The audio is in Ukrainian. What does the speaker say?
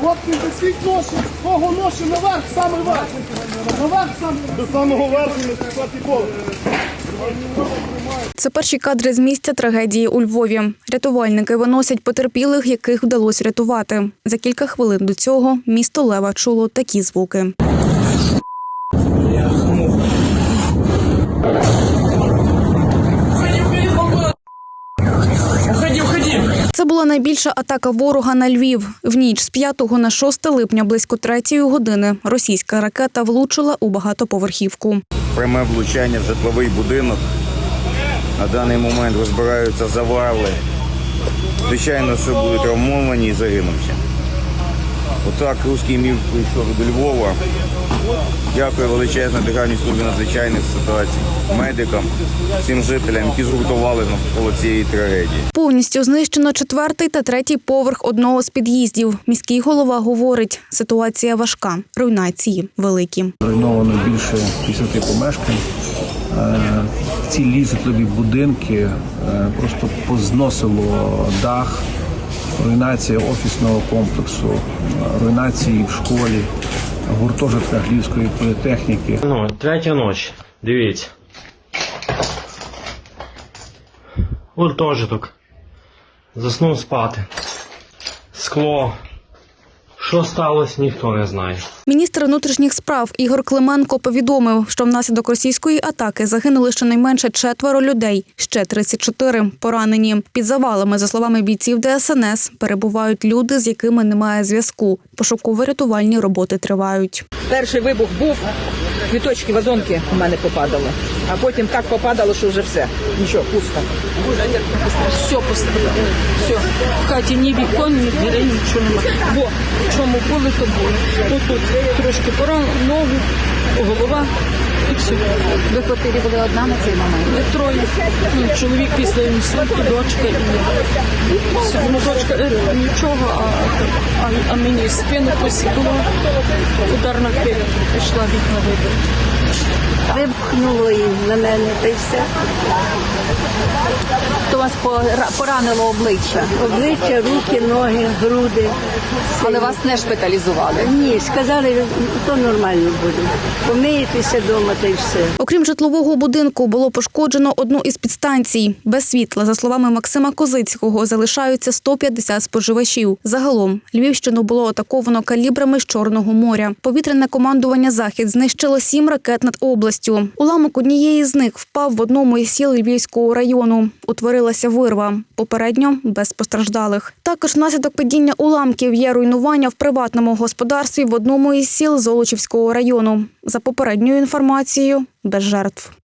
Хлопці, засіть ноші, кого ноші наверх, саме верх. Наверх сам. До самого верху на четвертій. Це перші кадри з місця трагедії у Львові. Рятувальники виносять потерпілих, яких вдалося рятувати. За кілька хвилин до цього місто Лева чуло такі звуки. Це була найбільша атака ворога на Львів. В ніч з 5 на 6 липня близько 3 години російська ракета влучила у багатоповерхівку. пряме влучання в житловий будинок. На даний момент розбираються завали. Звичайно, що будуть травмовані і загинувші. Отак русський мір прийшов до Львова. Дякую величезно Державній службі надзвичайних ситуацій, медикам, всім жителям, які згуртували навколо цієї трагедії. Повністю знищено четвертий та третій поверх одного з під'їздів. Міський голова говорить, ситуація важка, руйнації великі. Зруйновано більше 50 помешкань. Е, Цілі житлові будинки е, просто позносило дах, руйнація офісного комплексу, руйнації в школі, гуртожитках Львівської політехніки. Ну, третя ніч. Дивіться. Гуртожиток. Заснув спати. Скло. Що сталося, ніхто не знає. Міністр внутрішніх справ Ігор Клименко повідомив, що внаслідок російської атаки загинули щонайменше четверо людей, ще 34 поранені. Під завалами, за словами бійців ДСНС, перебувають люди, з якими немає зв'язку. Пошуково-рятувальні роботи тривають. Перший вибух був, квіточки, вазонки у мене попадали. А потім так попадало, що вже все. Нічого, пусто. Все пострадало. Все. В хаті ні вікон, ні дверей, нічого немає. Бо в чому були, то були. Отут трошки пора, ногу, голова і все. Ви в квартирі були одна на цей момент? Ми троє. Ну, чоловік після інсульту, дочка і. Все. Ну, дочка е, нічого, а, а, а мені спину посікло, удар на пішла вікна вибити. Випхнуло їм на мене та й все. То вас поранило обличчя, Обличчя, руки, ноги, груди. але вас не шпиталізували. Ні, сказали, то нормально буде. Помиєтеся вдома та й все. Окрім житлового будинку, було пошкоджено одну із підстанцій. Без світла, за словами Максима Козицького, залишаються 150 споживачів. Загалом Львівщину було атаковано калібрами з Чорного моря. Повітряне командування Захід знищило сім ракет над областю. Уламок однієї з них впав в одному із сіл Львівського району. Утворилася вирва. Попередньо без постраждалих. Також внаслідок падіння уламків є руйнування в приватному господарстві в одному із сіл Золочівського району. За попередньою інформацією, без жертв.